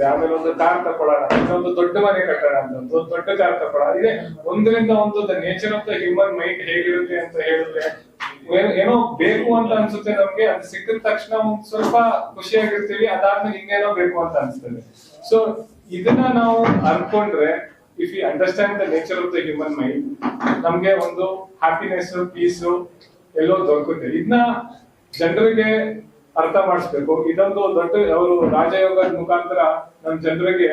ಇರುತ್ತೆ ಆಮೇಲೆ ಒಂದು ಕಾರ್ ತಕೊಳ್ಳೋಣ. ಇನ್ನೊಂದು ದೊಡ್ಡ ಮನೆ ಕಟ್ಟೋಣ ಅಂತ. ಒಂದು ದೊಡ್ಡ ಕಾರ್ ತಕೊಳ್ಳೋಣ. ಇದೆ. ಒಂದರಿಂದ ಒಂದು the nature of the human mind ಹೇಗಿರುತ್ತೆ ಅಂತ ಹೇಳಿದ್ರೆ, ಏನೋ- ಬೇಕು ಅಂತ ಅನ್ಸುತ್ತೆ ನಮ್ಗೆ. ಅದು ಸಿಕ್ಕಿದ ತಕ್ಷಣ ಸ್ವಲ್ಪ ಖುಷಿಯಾಗಿರ್ತೀವಿ ಅದಾದ್ಮೇಲೆ ಇನ್ನೇನೋ ಬೇಕು ಅಂತ ಅನ್ಸ್ತದೆ. ಸೊ ಇದನ್ನ ನಾವು ಅನ್ಕೊಂಡ್ರೆ if you understand the nature of the human mind ನಮ್ಗೆ ಒಂದು ಹ್ಯಾಪಿನೆಸ್ ಪೀಸ್ ಎಲ್ಲೋ ದೊರಕುತ್ತೆ. ಇದನ್ನ ಜನರಿಗೆ ಅರ್ಥ ಮಾಡಿಸ್ಬೇಕು. ಇದೊಂದು ದೊಡ್ಡ, ಅವರು ರಾಜಯೋಗದ ಮುಖಾಂತರ ನಮ್ ಜನರಿಗೆ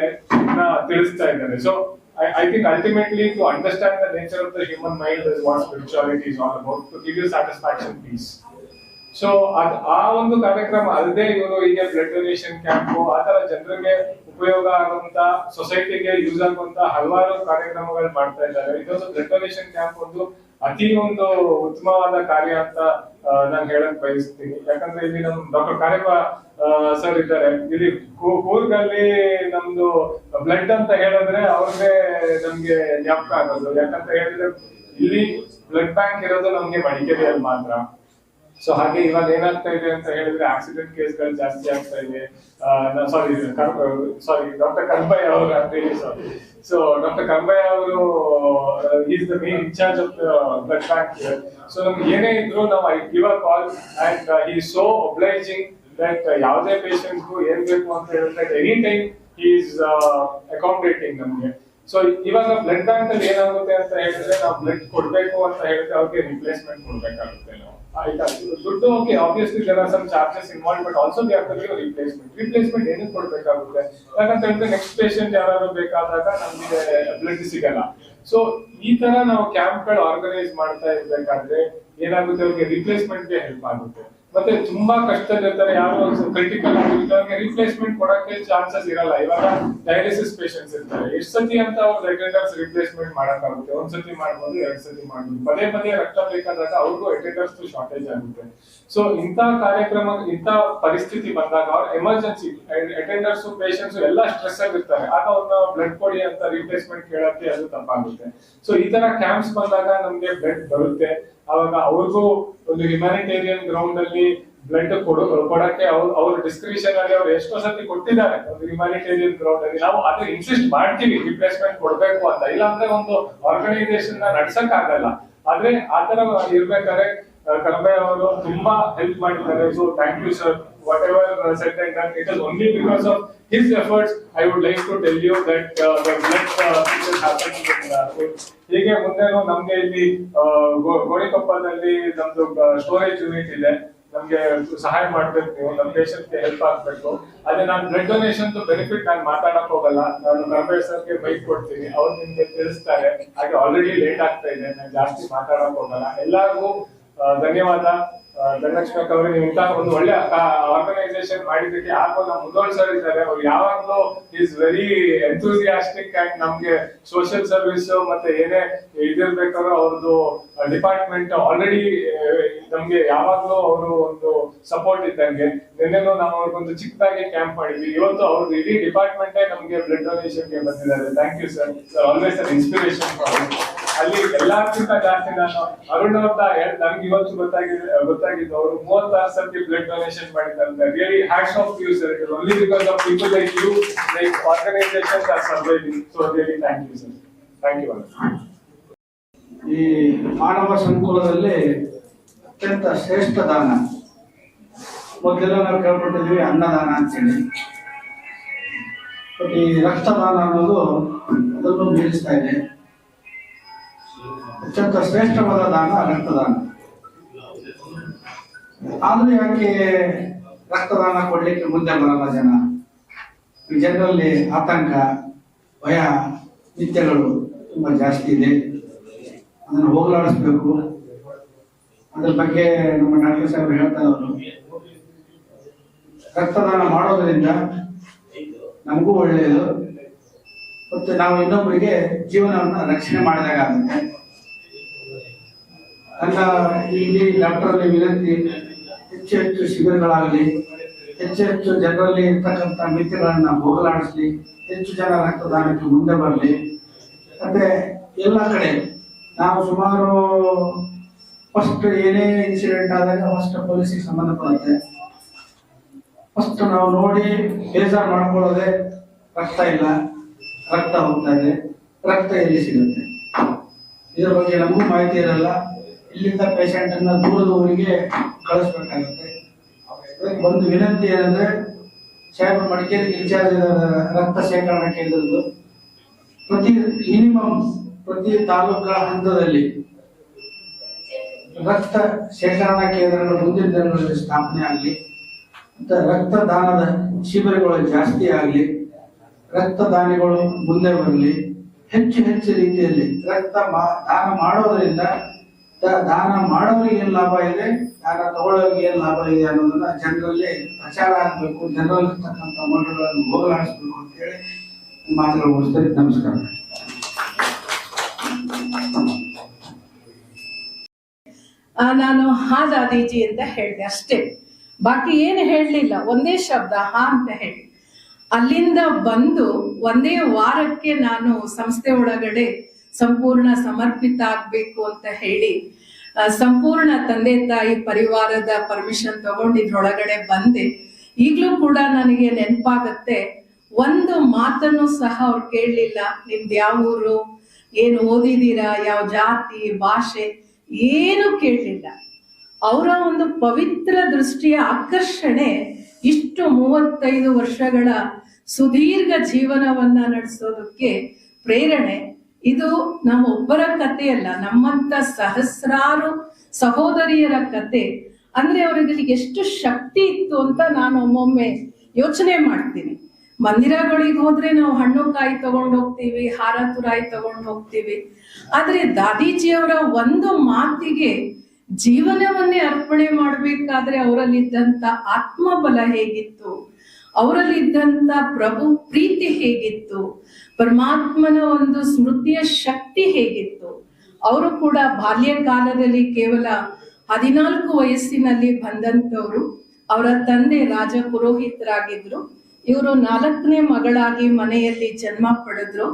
ತಿಳಿಸ್ತಾ ಇದ್ದಾರೆ. So I think ultimately to understand the nature of the human mind is what spirituality is all about to satisfaction peace so ಆ ಒಂದು ಕಾರ್ಯಕ್ರಮ ಅಲ್ಲದೆ ಇವರು ಈಗ ಬ್ಲಡ್ ಡೊನೇಷನ್ ಕ್ಯಾಂಪ್ ಆ ತರ ಜನರಿಗೆ ಉಪಯೋಗ ಆಗುವಂತ ಸೊಸೈಟಿಗೆ ಯೂಸ್ ಆಗುವಂತ ಹಲವಾರು ಕಾರ್ಯಕ್ರಮಗಳು ಮಾಡ್ತಾ ಇದ್ದಾರೆ. ಇದೊಂದು ಬ್ಲಡ್ ಡೊನೇಷನ್ ಕ್ಯಾಂಪ್ ಒಂದು ಅತಿ ಒಂದು ಉತ್ತಮವಾದ ಕಾರ್ಯ ಅಂತ ನಾನು ಹೇಳಕ್ ಬಯಸ್ತೀನಿ. ಯಾಕಂದ್ರೆ ಇಲ್ಲಿ ನಮ್ ಡಾಕ್ಟರ್ ಕಾರ್ಯಪ್ಪ ಸರ್ ಇದ್ದಾರೆ. ಇಲ್ಲಿ ಕೂರ್ಗ್ ಅಲ್ಲಿ ನಮ್ದು ಬ್ಲಡ್ ಅಂತ ಹೇಳಿದ್ರೆ ಅವ್ರಿಗೆ ನಮ್ಗೆ ಜ್ಞಾಪಕ ಆಗೋದು. ಯಾಕಂತ ಹೇಳಿದ್ರೆ ಇಲ್ಲಿ ಬ್ಲಡ್ ಬ್ಯಾಂಕ್ ಇರೋದು ನಮ್ಗೆ ಮಡಿಕೇರಿಯಲ್ಲಿ ಮಾತ್ರ. ಸೊ ಹಾಗೆ ಇವಾಗ ಏನಾಗ್ತಾ ಇದೆ ಅಂತ ಹೇಳಿದ್ರೆ ಆಕ್ಸಿಡೆಂಟ್ ಕೇಸ್ಗಳು ಜಾಸ್ತಿ ಆಗ್ತಾ ಇದೆ. ಸಾರಿ ಸಾರಿ ಡಾಕ್ಟರ್ ಕರ್ಬಯ್ಯ ಅವರು ಸಾರಿ ಸೊ ಡಾಕ್ಟರ್ ಕರ್ಬಯ್ಯ ಅವರು is the main incharge of blood bank so ನಮ್ಗೆ ಏನೇ ಇದ್ರು ನಾವು I give a call and he so obliging that ಯಾವುದೇ ಪೇಷಂಟ್ಗೂ ಏನ್ ಬೇಕು ಅಂತ ಹೇಳಿದ್ರೆ ಎನಿ ಟೈಮ್ ಈಸ್ ಅಕಾಮಡೇಟಿಂಗ್ ನಮಗೆ. ಸೊ ಇವಾಗ ಬ್ಲಡ್ ಬ್ಯಾಂಕ್ ಅಲ್ಲಿ ಏನಾಗುತ್ತೆ ಅಂತ ಹೇಳಿದ್ರೆ ನಾವು ಬ್ಲಡ್ ಕೊಡ್ಬೇಕು ಅಂತ ಹೇಳಿದ್ರೆ ಅವ್ರಿಗೆ ರಿಪ್ಲೇಸ್ಮೆಂಟ್ ಕೊಡ್ಬೇಕಾಗುತ್ತೆ ನಾವು. ದುಡ್ಡು okay obviously there are some charges involve but also they have to replacement replacement ಏನಕ್ಕೆ ಕೊಡಬೇಕಾಗುತ್ತೆ? ಯಾಕಂತ ಹೇಳಿದ್ರೆ ನೆಕ್ಸ್ಟ್ ಪೇಷಂಟ್ ಯಾರಾದ್ರು ಬೇಕಾದಾಗ ನಮಗೆ ಬ್ಲಡ್ ಸಿಗಲ್ಲ. ಸೊ ಈ ತರ ನಾವು ಕ್ಯಾಂಪ್ಗಳು ಆರ್ಗನೈಸ್ ಮಾಡ್ತಾ ಇರ್ಬೇಕಾದ್ರೆ ಏನಾಗುತ್ತೆ? ಅವ್ರಿಗೆ ರಿಪ್ಲೇಸ್ಮೆಂಟ್ಗೆ ಹೆಲ್ಪ್ ಆಗುತ್ತೆ. ಮತ್ತೆ ತುಂಬಾ ಕಷ್ಟದಲ್ಲಿರ್ತಾರೆ ಯಾರು ಕ್ರಿಟಿಕಲ್ ಆಗಿರ್ತಾರೆ ರಿಪ್ಲೇಸ್ಮೆಂಟ್ ಕೊಡಕ್ಕೆ ಚಾನ್ಸಸ್ ಇರಲ್ಲ. ಇವಾಗ ಡಯಾಲಿಸಿಸ್ ಪೇಷಂಟ್ಸ್ ಇರ್ತಾರೆ. ಎಷ್ಟು ಸತಿ ಅಂತ ಅವ್ರು ಅಟೆಂಡರ್ಸ್ ರಿಪ್ಲೇಸ್ಮೆಂಟ್ ಮಾಡಕ್ಕಾಗುತ್ತೆ ಒಂದ್ ಸತಿ ಮಾಡ್ಬೋದು, ಎರಡ್ ಸತಿ ಮಾಡ್ಬೋದು. ಪದೇ ಪದೇ ರಕ್ತ ಬೇಕಾದಾಗ ಅವ್ರಿಗೂ ಅಟೆಂಡರ್ಸ್ ಶಾರ್ಟೇಜ್ ಆಗುತ್ತೆ. ಸೊ ಇಂಥ ಕಾರ್ಯಕ್ರಮ, ಇಂಥ ಪರಿಸ್ಥಿತಿ ಬಂದಾಗ ಅವ್ರ ಎಮರ್ಜೆನ್ಸಿ ಅಟೆಂಡರ್ಸ್ ಪೇಷಂಟ್ಸ್ ಎಲ್ಲ ಸ್ಟ್ರೆಸ್ ಆಗಿರ್ತಾರೆ ಆಗ ಅವ್ರನ್ನ ಬ್ಲಡ್ ಕೊಡಿ ಅಂತ ರಿಪ್ಲೇಸ್ಮೆಂಟ್ ಕೇಳಕ್ಕೆ ಅದು ತಪ್ಪಾಗುತ್ತೆ. ಸೊ ಈ ತರ ಕ್ಯಾಂಪ್ಸ್ ಬಂದಾಗ ನಮ್ಗೆ ಬ್ಲಡ್ ಬರುತ್ತೆ. ಅವಾಗ ಅವ್ರಿಗೂ ಒಂದು ಹ್ಯುಮ್ಯಾನಿಟೇರಿಯನ್ ಗ್ರೌಂಡ್ ಅಲ್ಲಿ ಬ್ಲಡ್ ಕೊಡು, ಕೊಡಕ್ಕೆ ಅವ್ರು, ಅವ್ರ ಡಿಸ್ಕ್ರಿಪ್ಷನ್ ಅಲ್ಲಿ ಅವ್ರು ಎಷ್ಟೋ ಸತಿ ಕೊಟ್ಟಿದ್ದಾರೆ ಒಂದು ಹ್ಯುಮ್ಯಾನಿಟೇರಿಯನ್ ಗ್ರೌಂಡ್ ಅಲ್ಲಿ. ನಾವು ಅದು ಇನ್ಸಿಸ್ಟ್ ಮಾಡ್ತೀವಿ ರಿಪ್ಲೇಸ್ಮೆಂಟ್ ಕೊಡ್ಬೇಕು ಅಂತ. ಇಲ್ಲಾಂದ್ರೆ ಒಂದು ಆರ್ಗನೈಸೇಷನ್ನ ನಡ್ಸಕ್ ಆಗಲ್ಲ ಆದ್ರೆ ಆತರ ಇರ್ಬೇಕಾದ್ರೆ ಕರ್ಬಯ್ಯ ಅವರು ತುಂಬಾ ಹೆಲ್ಪ್ ಮಾಡಿದ್ದಾರೆ. So thank you sir whatever said and done it is only because of his efforts I would like to tell you that ಹೀಗೆ ಮುಂದೆನೂ ನಮ್ಗೆ ಇಲ್ಲಿ ಗೋಣಿಕೊಪ್ಪದಲ್ಲಿ ನಮ್ದು ಸ್ಟೋರೇಜ್ ಯೂನಿಟ್ ಇದೆ. ನಮ್ಗೆ ಸಹಾಯ ಮಾಡ್ಬೇಕು ನೀವು. ನಮ್ಮ ದೇಶಕ್ಕೆ ಹೆಲ್ಪ್ ಆಗ್ಬೇಕು. ಅದೇ ನಾನು ಬ್ಲಡ್ ಡೊನೇಷನ್ ಬೆನಿಫಿಟ್ ನಾನು ಮಾತಾಡಕ್ ಹೋಗಲ್ಲ. ನಾನು ಕರ್ಬೇ ಸರ್ಗೆ ಬೈಕ್ ಕೊಡ್ತೀನಿ. ಅವ್ರು ನಿಮ್ಗೆ ತಿಳಿಸ್ತಾರೆ. ಹಾಗೆ ಆಲ್ರೆಡಿ ಲೇಟ್ ಆಗ್ತಾ ಇದೆ. ನಾನು ಜಾಸ್ತಿ ಮಾತಾಡಕ್ ಹೋಗಲ್ಲ. ಎಲ್ಲರಿಗೂ ಧನ್ಯವಾದ. ಧನಲಕ್ಷ್ಮಿ ಅವರು ಇಂತಹ ಒಂದು ಒಳ್ಳೆ ಆರ್ಗನೈಸೇಷನ್ ಮಾಡಿದ್ದಕ್ಕೆ ಯಾಕೋ ನಮ್ಮ ಮುಂದುವರಿಸೋರು ಸರ್ ಇದ್ದಾರೆ. ಅವ್ರು ಯಾವಾಗ್ಲೂ ಇಸ್ ವೆರಿ ಎಂಥೂಸಿಯಾಸ್ಟಿಕ್ ಅಂಡ್ ನಮ್ಗೆ ಸೋಷಿಯಲ್ ಸರ್ವಿಸ್ ಮತ್ತೆ ಏನೇ ಇದಿರ್ಬೇಕಾದ್ರೂ ಅವ್ರದ್ದು ಡಿಪಾರ್ಟ್ಮೆಂಟ್ ಆಲ್ರೆಡಿ ನಮ್ಗೆ ಯಾವಾಗ್ಲೂ ಅವರು ಒಂದು ಸಪೋರ್ಟ್ ಇದ್ದಂಗೆ. ನಿನ್ನೆನೂ ನಾವು ಅವ್ರಿಗೊಂದು ಚಿಕ್ಕದಾಗಿ ಕ್ಯಾಂಪ್ ಮಾಡಿದ್ವಿ. ಇವತ್ತು ಅವ್ರದ್ದು ಇಡೀ ಡಿಪಾರ್ಟ್ಮೆಂಟೇ ನಮ್ಗೆ ಬ್ಲಡ್ ಡೊನೇಷನ್ಗೆ ಬಂದಿದ್ದಾರೆ. Thank you sir always an inspiration ಅಲ್ಲಿ ಎಲ್ಲಕ್ಕಿಂತ ಜಾಸ್ತಿ ನಾನು ಅರುಣ್ ಅಂತ ನಮ್ಗೆ ಇವತ್ತು ಗೊತ್ತಾಗಿದೆ ಗೊತ್ತಾಗಿದ್ದು ಅವರು ಮೂವತ್ತಾರು ಸರ್ತಿ ಬ್ಲಡ್ ಡೊನೇಷನ್ ಮಾಡಿದ್ದಾರೆ really hats off you sir only because of people like you like organisation are surviving so really thank you sir thank you ಈ ಮಾನವ ಸಂಕುಲದಲ್ಲಿ ಅತ್ಯಂತ ಶ್ರೇಷ್ಠ ದಾನ. ಮೊದಲೆಲ್ಲ ನಾವು ಕೇಳ್ಕೊಟ್ಟಿದ್ವಿ ಅನ್ನದಾನ ಅಂತೇಳಿ. ಈ ರಕ್ತದಾನ ಅನ್ನೋದು ಅದನ್ನು ಮೀರಿಸ್ತಾ ಇದೆ. ಅತ್ಯಂತ ಶ್ರೇಷ್ಠವಾದ ದಾನ ರಕ್ತದಾನ ಆದ್ರೆ ಯಾಕೆ ರಕ್ತದಾನ ಕೊಡ್ಲಿಕ್ಕೆ ಮುಂದೆ ಬರಲ್ಲ ಜನ? ಜನರಲ್ಲಿ ಆತಂಕ, ಭಯ, ನಿತ್ಯಗಳು ತುಂಬಾ ಜಾಸ್ತಿ ಇದೆ. ಅದನ್ನು ಹೋಗಲಾಡಿಸ್ಬೇಕು. ಅದ್ರ ಬಗ್ಗೆ ನಮ್ಮ ಡಾಕ್ಟರ್ ಸಾಹೇಬ್ ಹೇಳ್ತಾ ಇದ್ರು ರಕ್ತದಾನ ಮಾಡೋದ್ರಿಂದ ನಮಗೂ ಒಳ್ಳೆಯದು. ಮತ್ತೆ ನಾವು ಇನ್ನೊಬ್ಬರಿಗೆ ಜೀವನವನ್ನು ರಕ್ಷಣೆ ಮಾಡಿದಾಗ ಆಗುತ್ತೆ. ನನ್ನ ಇಲ್ಲಿ ಡಾಕ್ಟರ್ ಅಲ್ಲಿ ವಿನಂತಿ, ಹೆಚ್ಚು ಹೆಚ್ಚು ಶಿಬಿರಗಳಾಗಲಿ, ಹೆಚ್ಚು ಹೆಚ್ಚು ಜನರಲ್ಲಿ ಇರ್ತಕ್ಕಂಥ ಮಿತಿಗಳನ್ನು ಹೋಗಲಾಡಿಸಲಿ, ಹೆಚ್ಚು ಜನ ರಕ್ತದಾನಕ್ಕೆ ಮುಂದೆ ಬರಲಿ. ಮತ್ತೆ ಎಲ್ಲ ಕಡೆ ನಾವು ಸುಮಾರು ಫಸ್ಟ್ ಏನೇ ಇನ್ಸಿಡೆಂಟ್ ಆದಾಗ ಫಸ್ಟ್ ಪೊಲೀಸಿಗೆ ಸಂಬಂಧಪಡುತ್ತೆ ಫಸ್ಟ್ ನಾವು ನೋಡಿ ಬೇಜಾರು ಮಾಡ್ಕೊಳ್ಳೋದೆ ರಕ್ತ ಇಲ್ಲ. ರಕ್ತ ಹೋಗ್ತಾ ಇದೆ. ರಕ್ತ ಎಲ್ಲಿ ಸಿಗುತ್ತೆ? ಇದರ ಬಗ್ಗೆ ನಮಗೂ ಮಾಹಿತಿ ಇರಲ್ಲ. ಇಲ್ಲಿಂದ ಪೇಷಂಟ್ ಅನ್ನ ದೂರದ ಊರಿಗೆ ಕಳಿಸ್ಬೇಕಾಗುತ್ತೆ. ಒಂದು ವಿನಂತಿ ಏನಂದ್ರೆ ಸಾಹೇಬ್ ಮಡಿಕೇರಿ ಇನ್ಚಾರ್ಜ್ ರಕ್ತ ಶೇಖರಣಾ ಕೇಂದ್ರದ್ದು. ಪ್ರತಿ ಮಿನಿಮಮ್ ಪ್ರತಿ ತಾಲೂಕಾ ಹಂತದಲ್ಲಿ ರಕ್ತ ಶೇಖರಣಾ ಕೇಂದ್ರಗಳು ಮುಂದಿನ ಸ್ಥಾಪನೆ ಆಗಲಿ, ಮತ್ತೆ ರಕ್ತದಾನದ ಶಿಬಿರಗಳು ಜಾಸ್ತಿ ಆಗಲಿ, ರಕ್ತದಾನಿಗಳು ಮುಂದೆ ಬರಲಿ, ಹೆಚ್ಚು ಹೆಚ್ಚು ರೀತಿಯಲ್ಲಿ ರಕ್ತ ದಾನ ಮಾಡೋದ್ರಿಂದ ದಾನ ಮಾಡೋರಿಗೆ ಏನ್ ಲಾಭ ಇದೆ? ದಾನ ತಗೊಳ್ಳೋರಿಗೆ ಏನ್ ಲಾಭ ಇದೆ ಅನ್ನೋದನ್ನ ಜನರಲ್ಲಿ ಪ್ರಚಾರ ಆಗಬೇಕು, ಜನರಲ್ಲಿ ಇರ್ತಕ್ಕಂಥ ಮೌಲ್ಯಗಳನ್ನು ಹೋಗಲಾಡಿಸ್ಬೇಕು ಅಂತ ಹೇಳಿ ಮಾತುಗಳು ಮುಗಿಸ್ತೇನೆ. ನಮಸ್ಕಾರ. ನಾನು ಹಾ ದಾದೀಜಿ ಅಂತ ಹೇಳಿದೆ ಅಷ್ಟೇ. ಬಾಕಿ ಏನು ಹೇಳಲಿಲ್ಲ, ಒಂದೇ ಶಬ್ದ, ಹಾ ಅಂತ ಹೇಳಿ. ಅಲ್ಲಿಂದ ಬಂದು ಒಂದೇ ವಾರಕ್ಕೆ ನಾನು ಸಂಸ್ಥೆ ಒಳಗಡೆ ಸಂಪೂರ್ಣ ಸಮರ್ಪಿತ ಆಗ್ಬೇಕು ಅಂತ ಹೇಳಿ ಸಂಪೂರ್ಣ ತಂದೆ ತಾಯಿ ಪರಿವಾರದ ಪರ್ಮಿಷನ್ ತಗೊಂಡು ಇದ್ರೊಳಗಡೆ ಬಂದೆ. ಈಗಲೂ ಕೂಡ ನನಗೆ ನೆನಪಾಗತ್ತೆ, ಒಂದು ಮಾತನ್ನು ಸಹ ಅವ್ರು ಕೇಳಲಿಲ್ಲ. ನಿಮ್ದು ಯಾವ ಊರು? ಏನು ಓದಿದ್ದೀರಾ? ಯಾವ ಜಾತಿ, ಭಾಷೆ? ಏನು ಕೇಳಲಿಲ್ಲ. ಅವರ ಒಂದು ಪವಿತ್ರ ದೃಷ್ಟಿಯ ಆಕರ್ಷಣೆ ಇಷ್ಟು ಮೂವತ್ತೈದು ವರ್ಷಗಳ ಸುದೀರ್ಘ ಜೀವನವನ್ನ ನಡೆಸೋದಕ್ಕೆ ಪ್ರೇರಣೆ. ಇದು ನಮ್ಮ ಒಬ್ಬರ ಕಥೆಯಲ್ಲ ನಮ್ಮಂತ ಸಹಸ್ರಾರು ಸಹೋದರಿಯರ ಕತೆ ಅಂದ್ರೆ ಅವರಿಗೆ ಎಷ್ಟು ಶಕ್ತಿ ಇತ್ತು ಅಂತ ನಾನು ಒಮ್ಮೊಮ್ಮೆ ಯೋಚನೆ ಮಾಡ್ತೀನಿ. ಮಂದಿರಗಳಿಗೆ ಹೋದ್ರೆ ನಾವು ಹಣ್ಣು ಕಾಯಿ ತಗೊಂಡು ಹೋಗ್ತೀವಿ, ಹಾರ ತುರಾಯಿ ತಗೊಂಡು ಹೋಗ್ತೀವಿ. ಆದ್ರೆ ದಾದೀಜಿಯವರ ಒಂದು ಮಾತಿಗೆ ಜೀವನವನ್ನೇ ಅರ್ಪಣೆ ಮಾಡ್ಬೇಕಾದ್ರೆ ಅವರಲ್ಲಿದ್ದಂತ ಆತ್ಮಬಲ ಹೇಗಿತ್ತು? ಅವರಲ್ಲಿದ್ದಂತ ಪ್ರಭು ಪ್ರೀತಿ ಹೇಗಿತ್ತು? ಪರಮಾತ್ಮನ ಒಂದು ಸ್ಮೃತಿಯ ಶಕ್ತಿ ಹೇಗಿತ್ತು? ಅವರು ಕೂಡ ಬಾಲ್ಯ ಕಾಲದಲ್ಲಿ ಕೇವಲ ಹದಿನಾಲ್ಕು ವಯಸ್ಸಿನಲ್ಲಿ ಬಂದಂತವರು ಅವರ ತಂದೆ ರಾಜ ಪುರೋಹಿತರಾಗಿದ್ರು ಇವರು ನಾಲ್ಕನೇ ಮಗಳಾಗಿ ಮನೆಯಲ್ಲಿ ಜನ್ಮ ಪಡೆದ್ರು.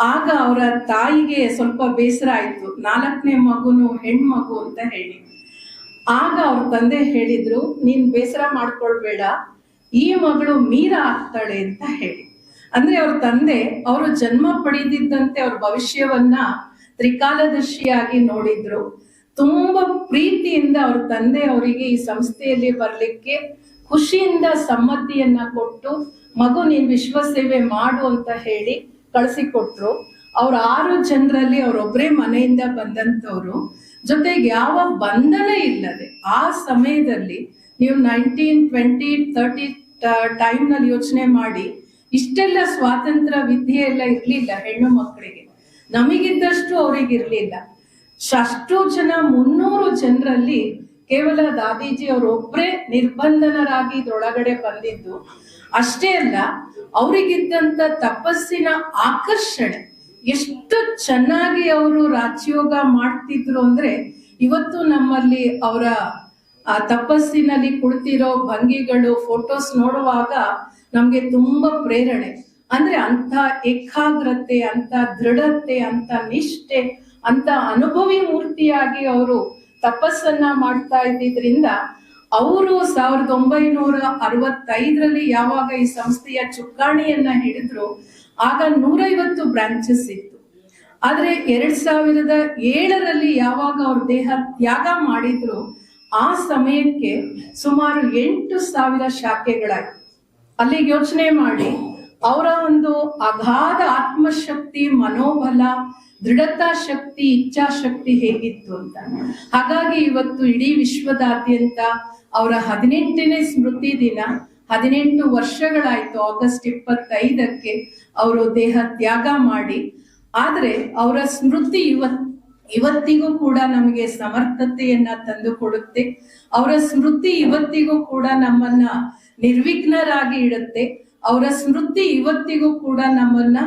ಆಗ ಅವರ ತಾಯಿಗೆ ಸ್ವಲ್ಪ ಬೇಸರ ಆಯ್ತು. ನಾಲ್ಕನೇ ಮಗುನು ಹೆಣ್ಮಗು ಅಂತ ಹೇಳಿ. ಆಗ ಅವ್ರ ತಂದೆ ಹೇಳಿದ್ರು, ನೀನ್ ಬೇಸರ ಮಾಡ್ಕೊಳ್ಬೇಡ. ಈ ಮಗಳು ಮೀರಾ ಆಗ್ತಾಳೆ ಅಂತ ಹೇಳಿ. ಅಂದ್ರೆ ಅವ್ರ ತಂದೆ, ಅವರು ಜನ್ಮ ಪಡೆದಿದ್ದಂತೆ ಅವ್ರ ಭವಿಷ್ಯವನ್ನ ತ್ರಿಕಾಲದರ್ಶಿಯಾಗಿ ನೋಡಿದ್ರು. ತುಂಬಾ ಪ್ರೀತಿಯಿಂದ ಅವ್ರ ತಂದೆ ಅವರಿಗೆ ಈ ಸಂಸ್ಥೆಯಲ್ಲಿ ಬರ್ಲಿಕ್ಕೆ ಖುಷಿಯಿಂದ ಸಮ್ಮತಿಯನ್ನ ಕೊಟ್ಟು, ಮಗು, ನೀನ್ ವಿಶ್ವ ಸೇವೆ ಮಾಡು ಅಂತ ಹೇಳಿ ಕಳಿಸಿಕೊಟ್ರು. ಅವ್ರ ಆರು ಜನರಲ್ಲಿ ಅವರೊಬ್ಬರೇ ಮನೆಯಿಂದ ಬಂದಂತವ್ರು ಜೊತೆಗೆ ಯಾವ ಬಂಧನ ಇಲ್ಲದೆ ಆ ಸಮಯದಲ್ಲಿ ನೀವು ನೈನ್ಟೀನ್ ಟ್ವೆಂಟಿ ತರ್ಟಿ ಟೈಮ್ನಲ್ಲಿ ಯೋಚನೆ ಮಾಡಿ, ಇಷ್ಟೆಲ್ಲ ಸ್ವಾತಂತ್ರ್ಯ ವಿದ್ಯೆ ಎಲ್ಲ ಇರ್ಲಿಲ್ಲ ಹೆಣ್ಣು ಮಕ್ಕಳಿಗೆ. ನಮಗಿದ್ದಷ್ಟು ಅವ್ರಿಗೆ ಇರ್ಲಿಲ್ಲ. ಅಷ್ಟು ಜನ, ಮುನ್ನೂರು ಜನರಲ್ಲಿ ಕೇವಲ ದಾದೀಜಿ ಅವರೊಬ್ಬರೇ ನಿರ್ಬಂಧನರಾಗಿ ಇದ್ರೊಳಗಡೆ ಬಂದಿದ್ದು. ಅಷ್ಟೇ ಅಲ್ಲ, ಅವರಿಗಿದ್ದಂತ ತಪಸ್ಸಿನ ಆಕರ್ಷಣೆ, ಎಷ್ಟು ಚೆನ್ನಾಗಿ ಅವರು ರಾಜ್ಯೋಗ ಮಾಡ್ತಿದ್ರು ಅಂದ್ರೆ ಇವತ್ತು ನಮ್ಮಲ್ಲಿ ಅವರ ಆ ತಪಸ್ಸಿನಲ್ಲಿ ಕುಳಿತಿರೋ ಭಂಗಿಗಳು ಫೋಟೋಸ್ ನೋಡುವಾಗ ನಮ್ಗೆ ತುಂಬಾ ಪ್ರೇರಣೆ. ಅಂದ್ರೆ ಅಂತ ಏಕಾಗ್ರತೆ ಅಂತ ದೃಢತೆ ಅಂತ ನಿಷ್ಠೆ ಅಂತ ಅನುಭವಿ ಮೂರ್ತಿಯಾಗಿ ಅವರು ತಪಸ್ಸನ್ನ ಮಾಡ್ತಾ ಇದ್ದಿದ್ರಿಂದ ಅವರು ಸಾವಿರದ ಒಂಬೈನೂರ ಅರವತ್ತೈದರಲ್ಲಿ ಯಾವಾಗ ಈ ಸಂಸ್ಥೆಯ ಚುಕ್ಕಾಣಿಯನ್ನ ಹಿಡಿದ್ರು, ಆಗ ನೂರೈವತ್ತು ಬ್ರಾಂಚಸ್ ಇತ್ತು. ಆದ್ರೆ ಎರಡ್ ಸಾವಿರದ ಏಳರಲ್ಲಿ ಯಾವಾಗ ಅವ್ರ ದೇಹ ತ್ಯಾಗ ಮಾಡಿದ್ರು ಆ ಸಮಯಕ್ಕೆ ಸುಮಾರು ಎಂಟು ಸಾವಿರ ಶಾಖೆಗಳಾಯ್ತು ಅಲ್ಲಿಗೆ ಯೋಚನೆ ಮಾಡಿ, ಅವರ ಒಂದು ಅಗಾಧ ಆತ್ಮಶಕ್ತಿ, ಮನೋಬಲ, ದೃಢತಾ ಶಕ್ತಿ ಇಚ್ಛಾಶಕ್ತಿ ಹೇಗಿತ್ತು ಅಂತ. ಹಾಗಾಗಿ ಇವತ್ತು ಇಡೀ ವಿಶ್ವದಾದ್ಯಂತ ಅವರ ಹದಿನೆಂಟನೇ ಸ್ಮೃತಿ ದಿನ, ಹದಿನೆಂಟು ವರ್ಷಗಳಾಯ್ತು ಆಗಸ್ಟ್ ಇಪ್ಪತ್ತೈದಕ್ಕೆ ಅವರು ದೇಹ ತ್ಯಾಗ ಮಾಡಿ. ಆದ್ರೆ ಅವರ ಸ್ಮೃತಿ ಇವತ್ ಇವತ್ತಿಗೂ ಕೂಡ ನಮಗೆ ಸಮರ್ಥತೆಯನ್ನ ತಂದು ಕೊಡುತ್ತೆ ಅವರ ಸ್ಮೃತಿ ಇವತ್ತಿಗೂ ಕೂಡ ನಮ್ಮನ್ನ ನಿರ್ವಿಘ್ನರಾಗಿ ಇಡುತ್ತೆ. ಅವರ ಸ್ಮೃತಿ ಇವತ್ತಿಗೂ ಕೂಡ ನಮ್ಮನ್ನ,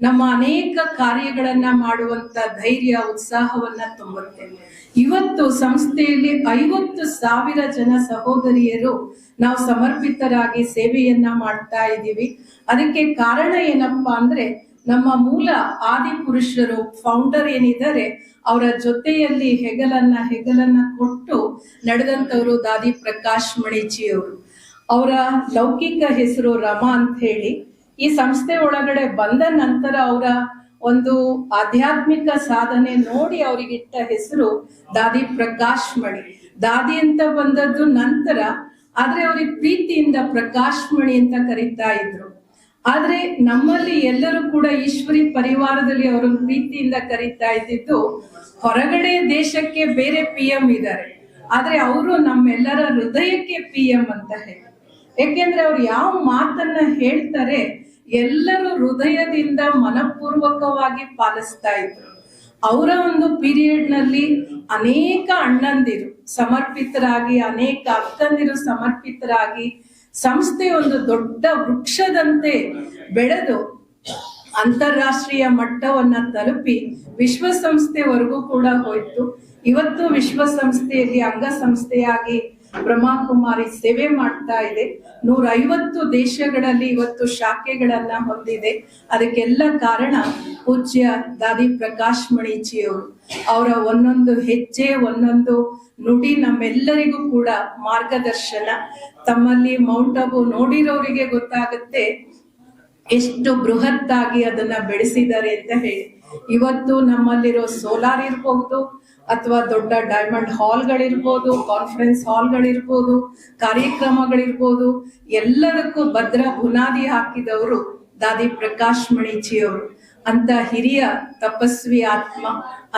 ನಮ್ಮ ಅನೇಕ ಕಾರ್ಯಗಳನ್ನ ಮಾಡುವಂತ ಧೈರ್ಯ, ಉತ್ಸಾಹವನ್ನ ತುಂಬುತ್ತೆ. ಇವತ್ತು ಸಂಸ್ಥೆಯಲ್ಲಿ ಐವತ್ತು ಸಾವಿರ ಜನ ಸಹೋದರಿಯರು ನಾವು ಸಮರ್ಪಿತರಾಗಿ ಸೇವೆಯನ್ನ ಮಾಡ್ತಾ ಇದ್ದೀವಿ. ಅದಕ್ಕೆ ಕಾರಣ ಏನಪ್ಪಾ ಅಂದ್ರೆ ನಮ್ಮ ಮೂಲ ಆದಿ ಪುರುಷರು ಫೌಂಡರ್ ಏನಿದ್ದಾರೆ, ಅವರ ಜೊತೆಯಲ್ಲಿ ಹೆಗಲನ್ನ ಹೆಗಲನ್ನ ಕೊಟ್ಟು ನಡೆದಂತವರು ದಾದಿ ಪ್ರಕಾಶ್ ಮಣಿಜಿ ಅವರು ಅವರ ಲೌಕಿಕ ಹೆಸರು ರಮಾ ಅಂತ ಹೇಳಿ, ಈ ಸಂಸ್ಥೆ ಒಳಗಡೆ ಬಂದ ನಂತರ ಅವರ ಒಂದು ಆಧ್ಯಾತ್ಮಿಕ ಸಾಧನೆ ನೋಡಿ ಅವರಿಗಿಟ್ಟ ಹೆಸರು ದಾದಿ ಪ್ರಕಾಶ್ ಮಣಿ. ದಾದಿ ಅಂತ ಬಂದದ್ದು ನಂತರ, ಆದ್ರೆ ಅವ್ರಿಗೆ ಪ್ರೀತಿಯಿಂದ ಪ್ರಕಾಶ್ ಮಣಿ ಅಂತ ಕರೀತಾ ಇದ್ರು. ಆದ್ರೆ ನಮ್ಮಲ್ಲಿ ಎಲ್ಲರೂ ಕೂಡ ಈಶ್ವರಿ ಪರಿವಾರದಲ್ಲಿ ಅವರು ಪ್ರೀತಿಯಿಂದ ಕರೀತಾ ಇದ್ದಿದ್ದು, ಹೊರಗಡೆ ದೇಶಕ್ಕೆ ಬೇರೆ ಪಿ ಇದ್ದಾರೆ. ಆದ್ರೆ ಅವರು ನಮ್ಮೆಲ್ಲರ ಹೃದಯಕ್ಕೆ ಪಿ ಎಂ ಅಂತ ಹೇಳಿ. ಯಾಕೆಂದ್ರೆ ಅವ್ರು ಯಾವ ಮಾತನ್ನ ಹೇಳ್ತಾರೆ, ಎಲ್ಲರೂ ಹೃದಯದಿಂದ ಮನಪೂರ್ವಕವಾಗಿ ಪಾಲಿಸ್ತಾ ಇದ್ರು. ಅವರ ಒಂದು ಪೀರಿಯಡ್ನಲ್ಲಿ ಅನೇಕ ಅಣ್ಣಂದಿರು ಸಮರ್ಪಿತರಾಗಿ, ಅನೇಕ ಅಕ್ಕಂದಿರು ಸಮರ್ಪಿತರಾಗಿ ಸಂಸ್ಥೆ ಒಂದು ದೊಡ್ಡ ವೃಕ್ಷದಂತೆ ಬೆಳೆದು ಅಂತಾರಾಷ್ಟ್ರೀಯ ಮಟ್ಟವನ್ನ ತಲುಪಿ ವಿಶ್ವಸಂಸ್ಥೆವರೆಗೂ ಕೂಡ ಹೋಯ್ತು. ಇವತ್ತು ವಿಶ್ವಸಂಸ್ಥೆಯಲ್ಲಿ ಅಂಗಸಂಸ್ಥೆಯಾಗಿ ಬ್ರಹ್ಮಕುಮಾರಿ ಸೇವೆ ಮಾಡ್ತಾ ಇದೆ. ನೂರ ಐವತ್ತು ದೇಶಗಳಲ್ಲಿ ಇವತ್ತು ಶಾಖೆಗಳನ್ನ ಹೊಂದಿದೆ. ಅದಕ್ಕೆಲ್ಲ ಕಾರಣ ಪೂಜ್ಯ ದಾದಿ ಪ್ರಕಾಶ್ ಮಣಿಜಿ ಅವರು ಅವರ ಒಂದೊಂದು ಹೆಜ್ಜೆ, ಒಂದೊಂದು ನುಡಿ ನಮ್ಮೆಲ್ಲರಿಗೂ ಕೂಡ ಮಾರ್ಗದರ್ಶನ. ತಮ್ಮಲ್ಲಿ ಮೌಂಟ್ ಅಬು ನೋಡಿರೋರಿಗೆ ಗೊತ್ತಾಗುತ್ತೆ ಎಷ್ಟು ಬೃಹತ್ತಾಗಿ ಅದನ್ನ ಬೆಳೆಸಿದ್ದಾರೆ ಅಂತ ಹೇಳಿ. ಇವತ್ತು ನಮ್ಮಲ್ಲಿರೋ ಸೋಲಾರ್ ಇರಬಹುದು ಅಥವಾ ದೊಡ್ಡ ಡೈಮಂಡ್ ಹಾಲ್ಗಳಿರ್ಬೋದು ಕಾನ್ಫರೆನ್ಸ್ ಹಾಲ್ಗಳಿರ್ಬೋದು ಕಾರ್ಯಕ್ರಮಗಳಿರ್ಬೋದು, ಎಲ್ಲದಕ್ಕೂ ಭದ್ರ ಬುನಾದಿ ಹಾಕಿದವರು ದಾದಿ ಪ್ರಕಾಶ್ ಮಣಿಜಿ ಅವರು ಅಂತ ಹಿರಿಯ ತಪಸ್ವಿ ಆತ್ಮ,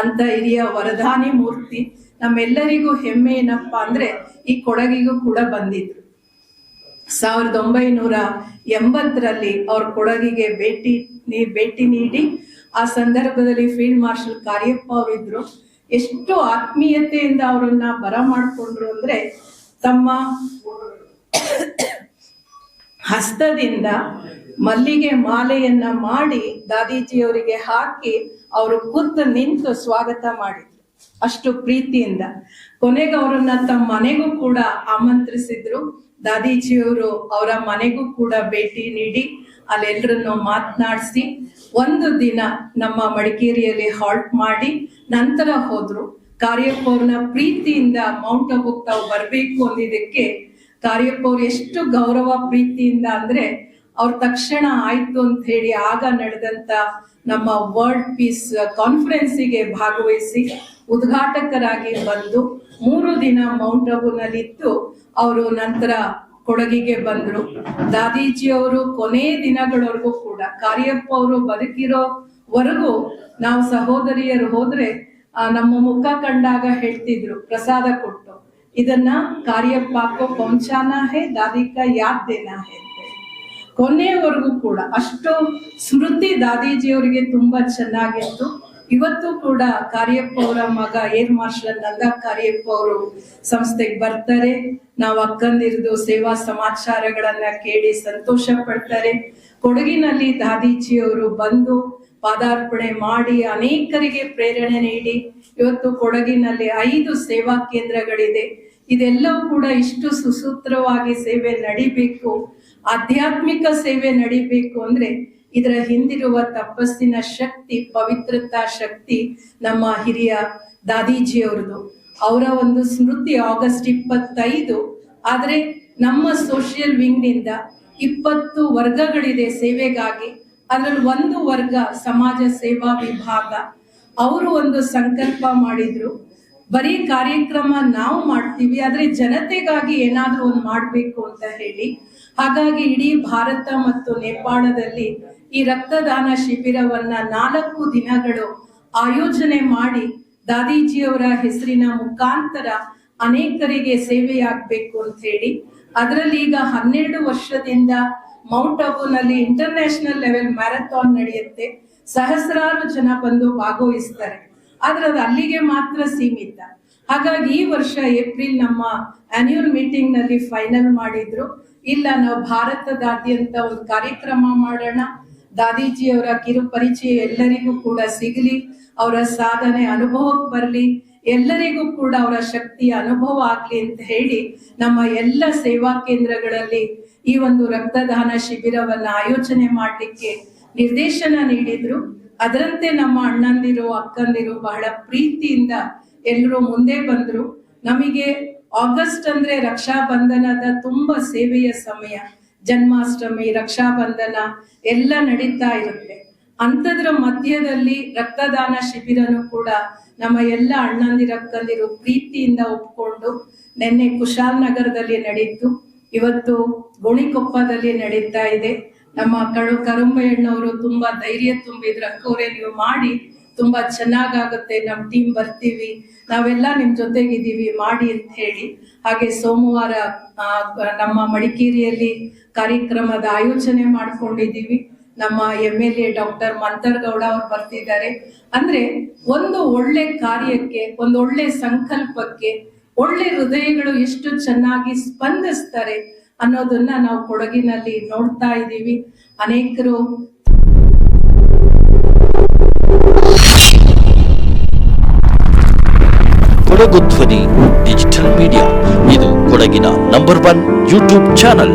ಅಂತ ಹಿರಿಯ ವರದಾನಿ ಮೂರ್ತಿ ನಮ್ಮೆಲ್ಲರಿಗೂ ಹೆಮ್ಮೆ ಏನಪ್ಪಾ ಅಂದ್ರೆ ಈ ಕೊಡಗಿಗೂ ಕೂಡ ಬಂದಿದ್ರು. ಸಾವಿರದ ಒಂಬೈನೂರ ಎಂಬತ್ತರಲ್ಲಿ ಅವ್ರ ಕೊಡಗಿಗೆ ಭೇಟಿ ನೀ, ಭೇಟಿ ನೀಡಿ ಆ ಸಂದರ್ಭದಲ್ಲಿ ಫೀಲ್ಡ್ ಮಾರ್ಷಲ್ ಕಾರ್ಯಪ್ಪ ಅವರಿದ್ರು. ಎಷ್ಟು ಆತ್ಮೀಯತೆಯಿಂದ ಅವರನ್ನ ಬರ ಮಾಡಿಕೊಂಡ್ರು ಅಂದ್ರೆ ತಮ್ಮ ಹಸ್ತದಿಂದ ಮಲ್ಲಿಗೆ ಮಾಲೆಯನ್ನ ಮಾಡಿ ದಾದೀಜಿಯವರಿಗೆ ಹಾಕಿ ಅವರು ಖುದ್ದು ನಿಂತು ಸ್ವಾಗತ ಮಾಡಿದ್ರು. ಅಷ್ಟು ಪ್ರೀತಿಯಿಂದ. ಕೊನೆಗೆ ಅವರನ್ನ ತಮ್ಮ ಮನೆಗೂ ಕೂಡ ಆಮಂತ್ರಿಸಿದ್ರು. ದಾದೀಜಿಯವರು ಅವರ ಮನೆಗೂ ಕೂಡ ಭೇಟಿ ನೀಡಿ ಅಲ್ಲೆಲ್ಲರನ್ನು ಮಾತನಾಡಿಸಿ ಒಂದು ದಿನ ನಮ್ಮ ಮಡಿಕೇರಿಯಲ್ಲಿ ಹಾಲ್ಟ್ ಮಾಡಿ ನಂತರ ಹೋದ್ರು. ಕಾರ್ಯಪ್ಪ ಪ್ರೀತಿಯಿಂದ ಮೌಂಟ್ ಅಬುಕ್ ತಾವು ಬರಬೇಕು ಅಂದಿದ್ದಕ್ಕೆ ಕಾರ್ಯಪ್ಪ ಎಷ್ಟು ಗೌರವ ಪ್ರೀತಿಯಿಂದ ಅಂದ್ರೆ ಅವ್ರ ತಕ್ಷಣ ಆಯ್ತು ಅಂತ ಹೇಳಿ ಆಗ ನಡೆದಂತ ನಮ್ಮ ವರ್ಲ್ಡ್ ಪೀಸ್ ಕಾನ್ಫರೆನ್ಸಿಗೆ ಭಾಗವಹಿಸಿ ಉದ್ಘಾಟಕರಾಗಿ ಬಂದು ಮೂರು ದಿನ ಮೌಂಟ್ ಅಬುನಲ್ಲಿತ್ತು ಅವರು ನಂತರ ಕೊಡಗಿಗೆ ಬಂದ್ರು. ದಾದೀಜಿ ಅವರು ಕೊನೆ ದಿನಗಳವರೆಗೂ ಕೂಡ ಕಾರ್ಯಪ್ಪ ಅವರು ಬದುಕಿರೋವರೆಗೂ ನಾವು ಸಹೋದರಿಯರು ಹೋದ್ರೆ ಆ, ನಮ್ಮ ಮುಖ ಕಂಡಾಗ ಹೇಳ್ತಿದ್ರು ಪ್ರಸಾದ ಕೊಟ್ಟು. ಇದನ್ನ ಕಾರ್ಯಪ್ಪ ಕೋ ಪಂಚಾನ ಹೇ ದಾದಿಕ ಯಾದ್ ಹೇ ಕೊನೆಯವರೆಗೂ ಕೂಡ ಅಷ್ಟು ಸ್ಮೃತಿ ದಾದೀಜಿಯವರಿಗೆ ತುಂಬಾ ಚೆನ್ನಾಗಿತ್ತು. ಇವತ್ತು ಕೂಡ ಕಾರ್ಯಪ್ಪ ಅವರ ಮಗ ಏರ್ ಮಾರ್ಷಲ್ ನಂದ ಕಾರ್ಯಪ್ಪ ಅವರು ಸಂಸ್ಥೆಗೆ ಬರ್ತಾರೆ. ನಾವು ಅಕ್ಕಂದಿರ್ದು ಸೇವಾ ಸಮಾಚಾರಗಳನ್ನ ಕೇಳಿ ಸಂತೋಷ ಪಡ್ತಾರೆ ಕೊಡಗಿನಲ್ಲಿ ದಾದೀಜಿಯವರು ಬಂದು ಪಾದಾರ್ಪಣೆ ಮಾಡಿ ಅನೇಕರಿಗೆ ಪ್ರೇರಣೆ ನೀಡಿ ಇವತ್ತು ಕೊಡಗಿನಲ್ಲಿ ಐದು ಸೇವಾ ಕೇಂದ್ರಗಳಿದೆ. ಇದೆಲ್ಲವೂ ಕೂಡ ಇಷ್ಟು ಸುಸೂತ್ರವಾಗಿ ಸೇವೆ ನಡಿಬೇಕು, ಆಧ್ಯಾತ್ಮಿಕ ಸೇವೆ ನಡಿಬೇಕು ಅಂದ್ರೆ ಇದರ ಹಿಂದಿರುವ ತಪಸ್ಸಿನ ಶಕ್ತಿ, ಪವಿತ್ರತಾ ಶಕ್ತಿ ನಮ್ಮ ಹಿರಿಯ ದಾದೀಜಿಯವ್ರದ್ದು ಅವರ ಒಂದು ಸ್ಮೃತಿ ಆಗಸ್ಟ್ ಇಪ್ಪತ್ತೈದು. ಆದ್ರೆ ನಮ್ಮ ಸೋಷಿಯಲ್ ವಿಂಗ್ನಿಂದ ಇಪ್ಪತ್ತು ವರ್ಗಗಳಿದೆ ಸೇವೆಗಾಗಿ. ಅದರಲ್ಲಿ ಒಂದು ವರ್ಗ ಸಮಾಜ ಸೇವಾ ವಿಭಾಗ. ಅವರು ಒಂದು ಸಂಕಲ್ಪ ಮಾಡಿದ್ರು. ಬರೀ ಕಾರ್ಯಕ್ರಮ ನಾವು ಮಾಡ್ತೀವಿ, ಆದ್ರೆ ಜನತೆಗಾಗಿ ಏನಾದರೂ ಒಂದು ಮಾಡ್ಬೇಕು ಅಂತ ಹೇಳಿ. ಹಾಗಾಗಿ ಇಡೀ ಭಾರತ ಮತ್ತು ನೇಪಾಳದಲ್ಲಿ ಈ ರಕ್ತದಾನ ಶಿಬಿರವನ್ನ ನಾಲ್ಕು ದಿನಗಳು ಆಯೋಜನೆ ಮಾಡಿ ದಾದೀಜಿಯವರ ಹೆಸರಿನ ಮುಖಾಂತರ ಅನೇಕರಿಗೆ ಸೇವೆಯಾಗಬೇಕು ಅಂತ ಹೇಳಿ, ಅದರಲ್ಲಿ ಈಗ ಹನ್ನೆರಡು ವರ್ಷದಿಂದ ಮೌಂಟ್ ಅಬುನಲ್ಲಿ ಇಂಟರ್ನ್ಯಾಷನಲ್ ಲೆವೆಲ್ ಮ್ಯಾರಥಾನ್ ನಡೆಯುತ್ತೆ. ಸಹಸ್ರಾರು ಜನ ಬಂದು ಭಾಗವಹಿಸ್ತಾರೆ. ಆದ್ರೆ ಅದು ಅಲ್ಲಿಗೆ ಮಾತ್ರ ಸೀಮಿತ. ಹಾಗಾಗಿ ಈ ವರ್ಷ ಏಪ್ರಿಲ್ ನಮ್ಮ ಆನ್ಯುವಲ್ ಮೀಟಿಂಗ್ನಲ್ಲಿ ಫೈನಲ್ ಮಾಡಿದ್ರು. ಇಲ್ಲ, ನಾವು ಭಾರತದಾದ್ಯಂತ ಒಂದು ಕಾರ್ಯಕ್ರಮ ಮಾಡೋಣ. ದಾದೀಜಿಯವರ ಕಿರು ಪರಿಚಯ ಎಲ್ಲರಿಗೂ ಕೂಡ ಸಿಗಲಿ, ಅವರ ಸಾಧನೆ ಅನುಭವಕ್ಕೆ ಬರಲಿ, ಎಲ್ಲರಿಗೂ ಕೂಡ ಅವರ ಶಕ್ತಿಯ ಅನುಭವ ಆಗ್ಲಿ ಅಂತ ಹೇಳಿ ನಮ್ಮ ಎಲ್ಲ ಸೇವಾ ಕೇಂದ್ರಗಳಲ್ಲಿ ಈ ಒಂದು ರಕ್ತದಾನ ಶಿಬಿರವನ್ನ ಆಯೋಜನೆ ಮಾಡಲಿಕ್ಕೆ ನಿರ್ದೇಶನ ನೀಡಿದ್ರು. ಅದರಂತೆ ನಮ್ಮ ಅಣ್ಣಂದಿರು, ಅಕ್ಕಂದಿರು ಬಹಳ ಪ್ರೀತಿಯಿಂದ ಎಲ್ಲರೂ ಮುಂದೆ ಬಂದ್ರು. ನಮಗೆ ಆಗಸ್ಟ್ ಅಂದ್ರೆ ರಕ್ಷಾ ಬಂಧನದ ತುಂಬಾ ಸೇವೆಯ ಸಮಯ. ಜನ್ಮಾಷ್ಟಮಿ, ರಕ್ಷಾಬಂಧನ ಎಲ್ಲ ನಡೀತಾ ಇರುತ್ತೆ. ಅಂಥದ್ರ ಮಧ್ಯದಲ್ಲಿ ರಕ್ತದಾನ ಶಿಬಿರನು ಕೂಡ ನಮ್ಮ ಎಲ್ಲ ಅಣ್ಣಂದಿರ ಅಕ್ಕಂದಿರು ಪ್ರೀತಿಯಿಂದ ಒಪ್ಕೊಂಡು ನಿನ್ನೆ ಕುಶಾಲನಗರದಲ್ಲಿ ನಡೀತು. ಇವತ್ತು ಗೋಣಿಕೊಪ್ಪದಲ್ಲಿ ನಡೀತಾ ಇದೆ. ನಮ್ಮ ಕಳು ಕರುಂಬಯ್ಯಣ್ಣವರು ತುಂಬಾ ಧೈರ್ಯ ತುಂಬಿದ್ರು. ಅಕ್ಕವ್ರೆ ನೀವು ಮಾಡಿ, ತುಂಬಾ ಚೆನ್ನಾಗಾಗುತ್ತೆ. ನಮ್ ಟೀಮ್ ಬರ್ತೀವಿ. ನಾವೆಲ್ಲ ನಿಮ್ ಜೊತೆಗಿದ್ದೀವಿ. ಮಾಡಿ ಅಂತ ಹೇಳಿ. ಹಾಗೆ ಸೋಮವಾರ ನಮ್ಮ ಮಡಿಕೇರಿಯಲ್ಲಿ ಕಾರ್ಯಕ್ರಮದ ಆಯೋಜನೆ ಮಾಡ್ಕೊಂಡಿದ್ದೀವಿ. ನಮ್ಮ M L A doctor Mantar Gowda ಅವರು ಬರ್ತಿದ್ದಾರೆ. ಅಂದ್ರೆ ಒಂದು ಒಳ್ಳೆ ಕಾರ್ಯಕ್ಕೆ, ಒಂದು ಒಳ್ಳೆ ಸಂಕಲ್ಪಕ್ಕೆ, ಒಳ್ಳೆ ಹೃದಯಗಳು ಎಷ್ಟು ಚೆನ್ನಾಗಿ ಸ್ಪಂದಿಸ್ತಾರೆ ಅನ್ನೋದನ್ನ ನಾವು ಕೊಡಗಿನಲ್ಲಿ ನೋಡ್ತಾ ಇದ್ದೀವಿ. ಅನೇಕರು ಕೊಡಗು ಧ್ವನಿ ಡಿಜಿಟಲ್ ಮೀಡಿಯಾ ಇದು ಕೊಡಗಿನ ನಂಬರ್ ಒನ್ ಯೂಟ್ಯೂಬ್ ಚಾನಲ್